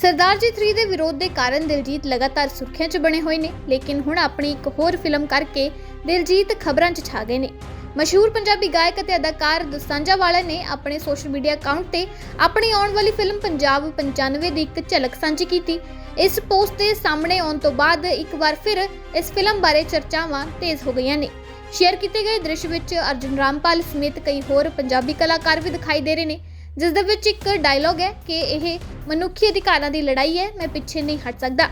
ਸਰਦਾਰ ਜੀ 3 ਦੇ ਵਿਰੋਧ ਦੇ ਕਾਰਨ ਦਿਲਜੀਤ ਲਗਾਤਾਰ ਸੁਰਖੀਆਂ 'ਚ ਬਣੇ ਹੋਏ ਨੇ, ਲੇਕਿਨ ਹੁਣ ਆਪਣੀ ਇੱਕ ਹੋਰ ਫਿਲਮ ਕਰਕੇ ਦਿਲਜੀਤ ਖਬਰਾਂ 'ਚ ਛਾ ਗਏ ਨੇ। ਮਸ਼ਹੂਰ ਪੰਜਾਬੀ ਗਾਇਕ ਅਤੇ ਅਦਾਕਾਰ ਦਸਾਂਝਾ ਵਾਲਾ ਨੇ ਆਪਣੇ ਸੋਸ਼ਲ ਮੀਡੀਆ ਅਕਾਊਂਟ ਤੇ ਆਪਣੀ ਆਉਣ ਵਾਲੀ ਫਿਲਮ ਪੰਜਾਬ 95 ਦੀ ਇੱਕ ਝਲਕ ਸਾਂਝੀ ਕੀਤੀ। ਇਸ ਪੋਸਟ ਦੇ ਸਾਹਮਣੇ ਆਉਣ ਤੋਂ ਬਾਅਦ ਇੱਕ ਵਾਰ ਫਿਰ ਇਸ ਫਿਲਮ ਬਾਰੇ ਚਰਚਾਵਾਂ ਤੇਜ਼ ਹੋ ਗਈਆਂ ਨੇ। ਸ਼ੇਅਰ ਕੀਤੇ ਗਏ ਦ੍ਰਿਸ਼ ਵਿੱਚ ਅਰਜੁਨ ਰਾਮਪਾਲ ਸਮੇਤ ਕਈ ਹੋਰ ਪੰਜਾਬੀ ਕਲਾਕਾਰ ਵੀ ਦਿਖਾਈ ਦੇ ਰਹੇ ਨੇ। ਜਿਸ ਦੇ ਵਿੱਚ ਇੱਕ ਡਾਇਲੌਗ ਹੈ ਕਿ ਇਹ ਮਨੁੱਖੀ ਅਧਿਕਾਰਾਂ ਦੀ ਲੜਾਈ ਹੈ, ਮੈਂ ਪਿੱਛੇ ਨਹੀਂ ਹਟ ਸਕਦਾ।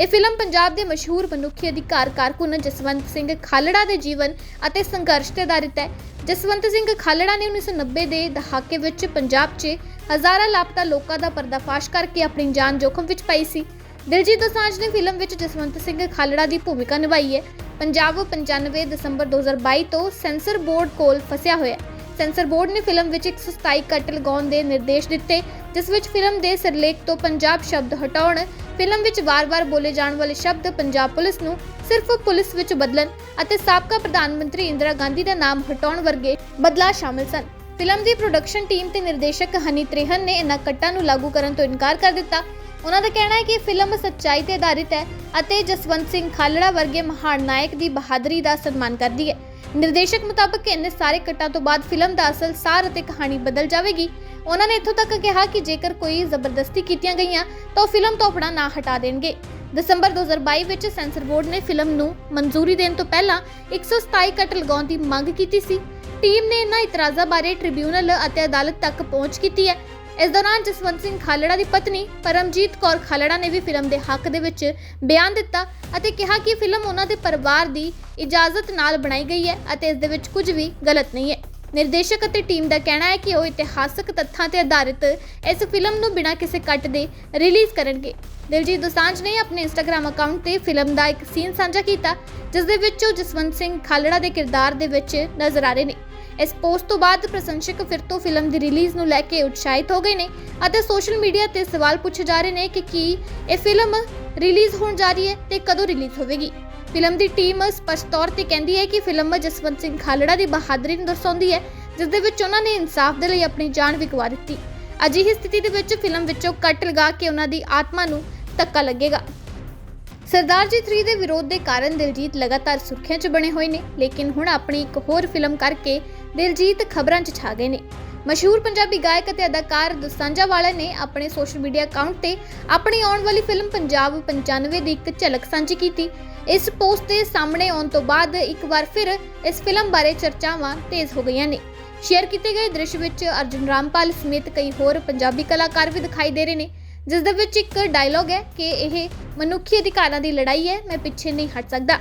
ਇਹ ਫਿਲਮ ਪੰਜਾਬ ਦੇ ਮਸ਼ਹੂਰ ਮਨੁੱਖੀ ਅਧਿਕਾਰ ਕਾਰਕੁਨ ਜਸਵੰਤ ਸਿੰਘ ਖਾਲੜਾ ਦੇ ਜੀਵਨ ਅਤੇ ਸੰਘਰਸ਼ ਤੇ ਆਧਾਰਿਤ ਹੈ। ਜਸਵੰਤ ਸਿੰਘ ਖਾਲੜਾ ਨੇ 1990 ਦੇ ਦਹਾਕੇ ਵਿੱਚ ਪੰਜਾਬ 'ਚ ਹਜ਼ਾਰਾਂ ਲਾਪਤਾ ਲੋਕਾਂ ਦਾ ਪਰਦਾਫਾਸ਼ ਕਰਕੇ ਆਪਣੀ ਜਾਨ ਜੋਖਮ ਵਿੱਚ ਪਾਈ ਸੀ। ਦਿਲਜੀਤ ਦੋਸਾਂਝ ਨੇ ਫਿਲਮ ਵਿੱਚ ਜਸਵੰਤ ਸਿੰਘ ਖਾਲੜਾ ਦੀ ਭੂਮਿਕਾ ਨਿਭਾਈ ਹੈ। ਪੰਜਾਬ 95 ਦਸੰਬਰ 2022 ਤੋਂ ਸੈਂਸਰ ਬੋਰਡ ਕੋਲ ਫਸਿਆ ਹੋਇਆ ਹੈ। ਸੈਂਸਰ ਬੋਰਡ ਨੇ ਫਿਲਮ ਵਿੱਚ 127 ਕੱਟ ਲਗਾਉਣ ਦੇ ਨਿਰਦੇਸ਼ ਦਿੱਤੇ, ਜਿਸ ਵਿੱਚ ਫਿਲਮ ਦੇ ਸਿਰਲੇਖ ਤੋਂ ਪੰਜਾਬ ਸ਼ਬਦ ਹਟਾਉਣ, ਫਿਲਮ ਵਿੱਚ ਵਾਰ-ਵਾਰ ਬੋਲੇ ਜਾਣ ਵਾਲੇ ਸ਼ਬਦ ਪੰਜਾਬ ਪੁਲਿਸ ਨੂੰ ਸਿਰਫ ਪੁਲਿਸ ਵਿੱਚ ਬਦਲਣ ਅਤੇ ਸਾਬਕਾ ਪ੍ਰਧਾਨ ਮੰਤਰੀ ਇੰਦਰਾ ਗਾਂਧੀ ਦਾ ਨਾਮ ਹਟਾਉਣ ਵਰਗੇ ਬਦਲਾਅ ਸ਼ਾਮਲ ਸਨ। ਫਿਲਮ ਦੀ ਪ੍ਰੋਡਕਸ਼ਨ ਟੀਮ ਤੇ ਨਿਰਦੇਸ਼ਕ ਹਨੀ ਤ੍ਰਿਹਨ ਨੇ ਇਨ੍ਹਾਂ ਕੱਟਾਂ ਨੂੰ ਲਾਗੂ ਕਰਨ ਤੋਂ ਇਨਕਾਰ ਕਰ ਦਿੱਤਾ। ਉਹਨਾਂ ਦਾ ਕਹਿਣਾ ਹੈ ਕਿ ਫਿਲਮ ਸੱਚਾਈ ਤੇ ਆਧਾਰਿਤ ਹੈ ਅਤੇ ਜਸਵੰਤ ਸਿੰਘ ਖਾਲੜਾ ਵਰਗੇ ਮਹਾਨ ਨਾਇਕ ਦੀ ਬਹਾਦਰੀ ਦਾ ਸਨਮਾਨ ਕਰਦੀ ਹੈ। ਨਿਰਦੇਸ਼ਕ ਮੁਤਾਬਕ ਇਹਨੇ ਸਾਰੇ ਕੱਟਾਂ ਤੋਂ ਬਾਅਦ ਫਿਲਮ ਦਾ ਅਸਲ ਸਾਰ ਅਤੇ ਕਹਾਣੀ ਬਦਲ ਜਾਵੇਗੀ। ਉਹਨਾਂ ਨੇ ਇੱਥੋਂ ਤੱਕ ਕਿਹਾ ਕਿ ਜੇਕਰ ਕੋਈ ਜ਼ਬਰਦਸਤੀ ਕੀਤੀਆਂ ਗਈਆਂ, ਤਾਂ ਉਹ ਫਿਲਮ ਤੋਂ ਆਪਣਾ ਨਾਂ ਹਟਾ ਦੇਣਗੇ। ਦਸੰਬਰ 2022 ਵਿੱਚ ਸੈਂਸਰ ਬੋਰਡ ਨੇ ਫਿਲਮ ਨੂੰ ਮਨਜ਼ੂਰੀ ਦੇਣ ਤੋਂ ਪਹਿਲਾਂ 127 ਕੱਟ ਲਗਾਉਣ ਦੀ ਮੰਗ ਕੀਤੀ ਸੀ। ਟੀਮ ਨੇ ਇਹਨਾਂ ਇਤਰਾਜ਼ਾਂ ਬਾਰੇ ਟ੍ਰਿਬਿਊਨਲ ਅਤੇ ਅਦਾਲਤ ਤੱਕ ਪਹੁੰਚ ਕੀਤੀ ਹੈ। ਇਸ ਦੌਰਾਨ ਜਸਵੰਤ ਸਿੰਘ ਖਾਲੜਾ ਦੀ ਪਤਨੀ ਪਰਮਜੀਤ ਕੌਰ ਖਾਲੜਾ ਨੇ ਵੀ ਫਿਲਮ ਦੇ ਹੱਕ ਦੇ ਵਿੱਚ ਬਿਆਨ ਦਿੱਤਾ ਅਤੇ ਕਿਹਾ ਕਿ ਫਿਲਮ ਉਹਨਾਂ ਦੇ ਪਰਿਵਾਰ ਦੀ ਇਜਾਜ਼ਤ ਨਾਲ ਬਣਾਈ ਗਈ ਹੈ ਅਤੇ ਇਸ ਦੇ ਵਿੱਚ ਕੁਝ ਵੀ ਗਲਤ ਨਹੀਂ ਹੈ। ਨਿਰਦੇਸ਼ਕ ਅਤੇ ਟੀਮ ਦਾ ਕਹਿਣਾ ਹੈ ਕਿ ਉਹ ਇਤਿਹਾਸਕ ਤੱਥਾਂ ਤੇ ਆਧਾਰਿਤ ਇਸ ਫਿਲਮ ਨੂੰ ਬਿਨਾਂ ਕਿਸੇ ਕੱਟ ਦੇ ਰਿਲੀਜ਼ ਕਰਨਗੇ। ਦਿਲਜੀਤ ਦੋਸਾਂਝ ਨੇ ਆਪਣੇ ਇੰਸਟਾਗ੍ਰam ਅਕਾਊਂਟ ਤੇ ਫਿਲਮ ਦਾ ਇੱਕ ਸੀਨ ਸਾਂਝਾ ਕੀਤਾ, ਜਿਸ ਦੇ ਵਿੱਚ ਉਹ ਜਸਵੰਤ ਸਿੰਘ ਖਾਲੜਾ ਦੇ ਕਿਰਦਾਰ ਦੇ ਵਿੱਚ ਨਜ਼ਰ ਆ ਰਹੇ ਨੇ। ਇਸ ਪੋਸਟ ਤੋਂ ਬਾਅਦ ਪ੍ਰਸ਼ੰਸਕ ਫਿਰ ਤੋਂ ਫਿਲਮ ਦੀ ਰਿਲੀਜ਼ ਨੂੰ ਲੈ ਕੇ ਉਤਸ਼ਾਹਿਤ ਹੋ ਗਏ ਨੇ ਅਤੇ ਸੋਸ਼ਲ ਮੀਡੀਆ ਤੇ ਸਵਾਲ ਪੁੱਛੇ ਜਾ ਰਹੇ ਨੇ ਕਿ ਕੀ ਇਹ ਫਿਲਮ ਰਿਲੀਜ਼ ਹੋਣ ਜਾ ਰਹੀ ਹੈ ਤੇ ਕਦੋਂ ਰਿਲੀਜ਼ ਹੋਵੇਗੀ। ਫਿਲਮ ਦੀ ਟੀਮ ਸਪਸ਼ਟ ਤੌਰ ਤੇ ਕਹਿੰਦੀ ਹੈ ਕਿ ਫਿਲਮ ਜਸਵੰਤ ਸਿੰਘ ਖਾਲੜਾ ਦੀ ਬਹਾਦਰੀ ਨੂੰ ਦਰਸਾਉਂਦੀ ਹੈ, ਜਿਸ ਦੇ ਵਿੱਚ ਉਹਨਾਂ ਨੇ ਇਨਸਾਫ ਦੇ ਲਈ ਆਪਣੀ ਜਾਨ ਵੀ ਗਵਾ ਦਿੱਤੀ। ਅਜਿਹੀ ਸਥਿਤੀ ਦੇ ਵਿੱਚ ਫਿਲਮ ਵਿੱਚੋਂ ਕੱਟ ਲਗਾ ਕੇ ਉਹਨਾਂ ਦੀ ਆਤਮਾ ਨੂੰ ਧੱਕਾ ਲੱਗੇਗਾ। ਸਰਦਾਰ ਜੀ 3 ਦੇ ਵਿਰੋਧ ਦੇ ਕਾਰਨ ਦਿਲਜੀਤ ਲਗਾਤਾਰ ਸੁਰਖੀਆਂ 'ਚ ਬਣੇ ਹੋਏ ਨੇ, ਲੇਕਿਨ ਹੁਣ ਆਪਣੀ ਇੱਕ ਹੋਰ ਫਿਲਮ ਕਰਕੇ ਦਿਲਜੀਤ ਖਬਰਾਂ 'ਚ ਛਾ ਗਏ ਨੇ। ਮਸ਼ਹੂਰ ਪੰਜਾਬੀ ਗਾਇਕ ਅਤੇ ਅਦਾਕਾਰ ਦਸਾਂਝਾ ਵਾਲਾ ਨੇ ਆਪਣੇ ਸੋਸ਼ਲ ਮੀਡੀਆ ਅਕਾਊਂਟ ਤੇ ਆਪਣੀ ਆਉਣ ਵਾਲੀ ਫਿਲਮ ਪੰਜਾਬ 95 ਦੀ ਇੱਕ ਝਲਕ ਸਾਂਝੀ ਕੀਤੀ। ਇਸ ਪੋਸਟ ਦੇ ਸਾਹਮਣੇ ਆਉਣ ਤੋਂ ਬਾਅਦ ਇੱਕ ਵਾਰ ਫਿਰ ਇਸ ਫਿਲਮ ਬਾਰੇ ਚਰਚਾਵਾਂ ਤੇਜ਼ ਹੋ ਗਈਆਂ ਨੇ। ਸ਼ੇਅਰ ਕੀਤੇ ਗਏ ਦ੍ਰਿਸ਼ ਵਿੱਚ ਅਰਜੁਨ ਰਾਮਪਾਲ ਸਮੇਤ ਕਈ ਹੋਰ ਪੰਜਾਬੀ ਕਲਾਕਾਰ ਵੀ ਦਿਖਾਈ ਦੇ ਰਹੇ ਨੇ। ਜਿਸ ਦੇ ਵਿੱਚ ਇੱਕ ਡਾਇਲੌਗ ਹੈ ਕਿ ਇਹ ਮਨੁੱਖੀ ਅਧਿਕਾਰਾਂ ਦੀ ਲੜਾਈ ਹੈ, ਮੈਂ ਪਿੱਛੇ ਨਹੀਂ ਹਟ ਸਕਦਾ।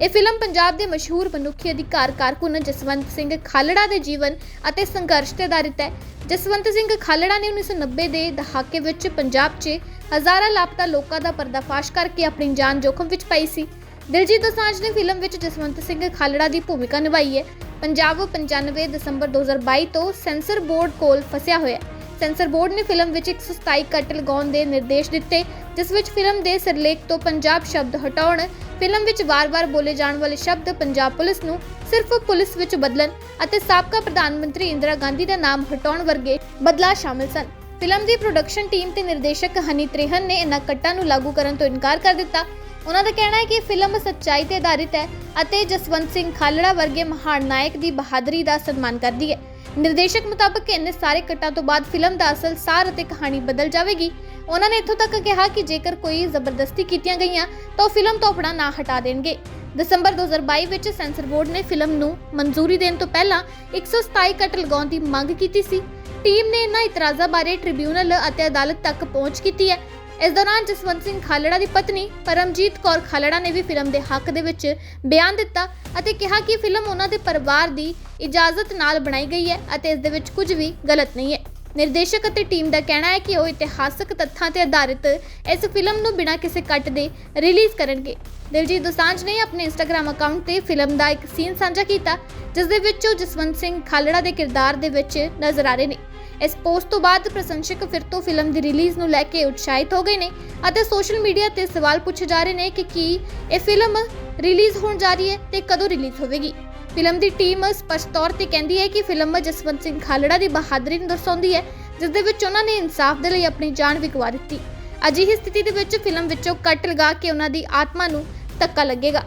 ਇਹ ਫਿਲਮ ਪੰਜਾਬ ਦੇ ਮਸ਼ਹੂਰ ਮਨੁੱਖੀ ਅਧਿਕਾਰ ਕਾਰਕੁਨ ਜਸਵੰਤ ਸਿੰਘ ਖਾਲੜਾ ਦੇ ਜੀਵਨ ਅਤੇ ਸੰਘਰਸ਼ ਤੇ ਆਧਾਰਿਤ ਹੈ। ਜਸਵੰਤ ਸਿੰਘ ਖਾਲੜਾ ਨੇ 1990 ਦੇ ਦਹਾਕੇ ਵਿੱਚ ਪੰਜਾਬ 'ਚ ਹਜ਼ਾਰਾਂ ਲਾਪਤਾ ਲੋਕਾਂ ਦਾ ਪਰਦਾਫਾਸ਼ ਕਰਕੇ ਆਪਣੀ ਜਾਨ ਜੋਖਮ ਵਿੱਚ ਪਾਈ ਸੀ। ਦਿਲਜੀਤ ਦੋਸਾਂਝ ਨੇ ਫਿਲਮ ਵਿੱਚ ਜਸਵੰਤ ਸਿੰਘ ਖਾਲੜਾ ਦੀ ਭੂਮਿਕਾ ਨਿਭਾਈ ਹੈ। ਪੰਜਾਬ 95 ਦਸੰਬਰ 2022 ਤੋਂ ਸੈਂਸਰ ਬੋਰਡ ਕੋਲ ਫਸਿਆ ਹੋਇਆ ਹੈ। ਸੈਂਸਰ ਬੋਰਡ ਨੇ ਫਿਲਮ ਵਿੱਚ 127 ਕੱਟ ਲਗਾਉਣ ਦੇ ਨਿਰਦੇਸ਼ ਦਿੱਤੇ, ਜਿਸ ਵਿੱਚ ਫਿਲਮ ਦੇ ਸਿਰਲੇਖ ਤੋਂ ਪੰਜਾਬ ਸ਼ਬਦ ਹਟਾਉਣ, ਫਿਲਮ ਵਿੱਚ ਵਾਰ-ਵਾਰ ਬੋਲੇ ਜਾਣ ਵਾਲੇ ਸ਼ਬਦ ਪੰਜਾਬ ਪੁਲਿਸ ਨੂੰ ਸਿਰਫ ਪੁਲਿਸ ਵਿੱਚ ਬਦਲਣ ਅਤੇ ਸਾਬਕਾ ਪ੍ਰਧਾਨ ਮੰਤਰੀ ਇੰਦਰਾ ਗਾਂਧੀ ਦਾ ਨਾਮ ਹਟਾਉਣ ਵਰਗੇ ਬਦਲਾਅ ਸ਼ਾਮਲ ਸਨ। ਫਿਲਮ ਦੀ ਪ੍ਰੋਡਕਸ਼ਨ ਟੀਮ ਤੇ ਨਿਰਦੇਸ਼ਕ ਹਨੀ ਤ੍ਰਿਹਨ ਨੇ ਇਨ੍ਹਾਂ ਕੱਟਾਂ ਨੂੰ ਲਾਗੂ ਕਰਨ ਤੋਂ ਇਨਕਾਰ ਕਰ ਦਿੱਤਾ। ਉਹਨਾਂ ਦਾ ਕਹਿਣਾ ਹੈ ਕਿ ਫਿਲਮ ਸੱਚਾਈ ਤੇ ਆਧਾਰਿਤ ਹੈ ਅਤੇ ਜਸਵੰਤ ਸਿੰਘ ਖਾਲੜਾ ਵਰਗੇ ਮਹਾਨ ਨਾਇਕ ਦੀ ਬਹਾਦਰੀ ਦਾ ਸਨਮਾਨ ਕਰਦੀ ਹੈ। ਨਿਰਦੇਸ਼ਕ ਮੁਤਾਬਕ ਇੰਨੇ ਸਾਰੇ ਕੱਟਾਂ ਤੋਂ ਬਾਅਦ ਫਿਲਮ ਦਾ ਅਸਲ ਸਾਰ ਅਤੇ ਕਹਾਣੀ ਬਦਲ ਜਾਵੇਗੀ। ਉਹਨਾਂ ਨੇ ਇੱਥੋਂ ਤੱਕ ਕਿਹਾ ਕਿ ਜੇਕਰ ਕੋਈ ਜ਼ਬਰਦਸਤੀ ਕੀਤੀਆਂ ਗਈਆਂ, ਤਾਂ ਉਹ ਫਿਲਮ ਤੋਂ ਆਪਣਾ ਨਾਂ ਹਟਾ ਦੇਣਗੇ। ਦਸੰਬਰ 2022 ਵਿੱਚ ਸੈਂਸਰ ਬੋਰਡ ਨੇ ਫਿਲਮ ਨੂੰ ਮਨਜ਼ੂਰੀ ਦੇਣ ਤੋਂ ਪਹਿਲਾਂ 127 ਕੱਟ ਲਗਾਉਣ ਦੀ ਮੰਗ ਕੀਤੀ ਸੀ। ਟੀਮ ਨੇ ਇਹਨਾਂ ਇਤਰਾਜ਼ਾਂ ਬਾਰੇ ਟ੍ਰਿਬਿਊਨਲ ਅਤੇ ਅਦਾਲਤ ਤੱਕ ਪਹੁੰਚ ਕੀਤੀ ਹੈ। ਇਸ ਦੌਰਾਨ ਜਸਵੰਤ ਸਿੰਘ ਖਾਲੜਾ ਦੀ ਪਤਨੀ ਪਰਮਜੀਤ ਕੌਰ ਖਾਲੜਾ ਨੇ ਵੀ ਫਿਲਮ ਦੇ ਹੱਕ ਦੇ ਵਿੱਚ ਬਿਆਨ ਦਿੱਤਾ ਅਤੇ ਕਿਹਾ ਕਿ ਫਿਲਮ ਉਹਨਾਂ ਦੇ ਪਰਿਵਾਰ ਦੀ ਇਜਾਜ਼ਤ ਨਾਲ ਬਣਾਈ ਗਈ ਹੈ ਅਤੇ ਇਸ ਦੇ ਵਿੱਚ ਕੁਝ ਵੀ ਗਲਤ ਨਹੀਂ ਹੈ। ਨਿਰਦੇਸ਼ਕ ਅਤੇ ਟੀਮ ਦਾ ਕਹਿਣਾ ਹੈ ਕਿ ਉਹ ਇਤਿਹਾਸਕ ਤੱਥਾਂ ਤੇ ਆਧਾਰਿਤ ਇਸ ਫਿਲਮ ਨੂੰ ਬਿਨਾਂ ਕਿਸੇ ਕੱਟ ਦੇ ਰਿਲੀਜ਼ ਕਰਨਗੇ। ਦਿਲਜੀਤ ਦੋਸਾਂਝ ਨੇ ਆਪਣੇ ਇੰਸਟਾਗ੍ਰam ਅਕਾਊਂਟ ਤੇ ਫਿਲਮ ਦਾ ਇੱਕ ਸੀਨ ਸਾਂਝਾ ਕੀਤਾ, ਜਿਸ ਦੇ ਵਿੱਚ ਉਹ ਜਸਵੰਤ ਸਿੰਘ ਖਾਲੜਾ ਦੇ ਕਿਰਦਾਰ ਦੇ ਵਿੱਚ ਨਜ਼ਰ ਆ ਰਹੇ ਨੇ। ਇਸ ਪੋਸਟ ਤੋਂ ਬਾਅਦ ਪ੍ਰਸ਼ੰਸਕ ਫਿਰ ਤੋਂ ਫਿਲਮ ਦੀ ਰਿਲੀਜ਼ ਨੂੰ ਲੈ ਕੇ ਉਤਸ਼ਾਹਿਤ ਹੋ ਗਏ ਨੇ ਅਤੇ ਸੋਸ਼ਲ ਮੀਡੀਆ ਤੇ ਸਵਾਲ ਪੁੱਛੇ ਜਾ ਰਹੇ ਨੇ ਕਿ ਕੀ ਇਹ ਫਿਲਮ ਰਿਲੀਜ਼ ਹੋਣ ਜਾ ਰਹੀ ਹੈ ਤੇ ਕਦੋਂ ਰਿਲੀਜ਼ ਹੋਵੇਗੀ। ਫਿਲਮ ਦੀ ਟੀਮ ਸਪਸ਼ਟ ਤੌਰ ਤੇ ਕਹਿੰਦੀ ਹੈ ਕਿ ਫਿਲਮ ਜਸਵੰਤ ਸਿੰਘ ਖਾਲੜਾ ਦੀ ਬਹਾਦਰੀ ਨੂੰ ਦਰਸਾਉਂਦੀ ਹੈ, ਜਿਸ ਦੇ ਵਿੱਚ ਉਹਨਾਂ ਨੇ ਇਨਸਾਫ ਦੇ ਲਈ ਆਪਣੀ ਜਾਨ ਵਿਕਵਾ ਦਿੱਤੀ। ਅਜਿਹੀ ਸਥਿਤੀ ਦੇ ਵਿੱਚ ਫਿਲਮ ਵਿੱਚੋਂ ਕੱਟ ਲਗਾ ਕੇ ਉਹਨਾਂ ਦੀ ਆਤਮਾ ਨੂੰ ਧੱਕਾ ਲੱਗੇਗਾ।